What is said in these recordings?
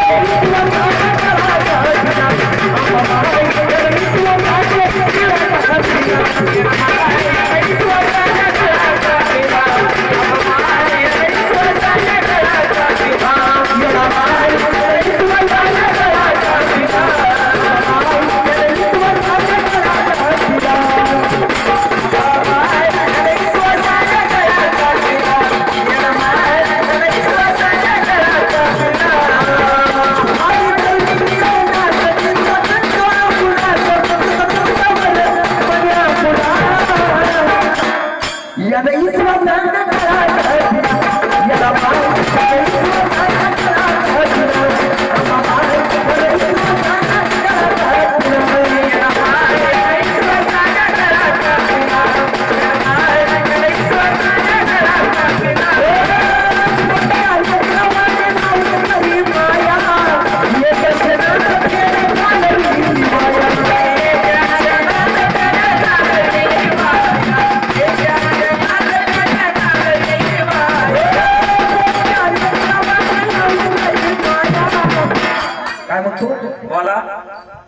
Thank you. काय म्हणतो मला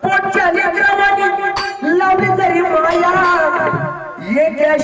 पोटच्या लेकरावानी लावली तरी माया. येत्या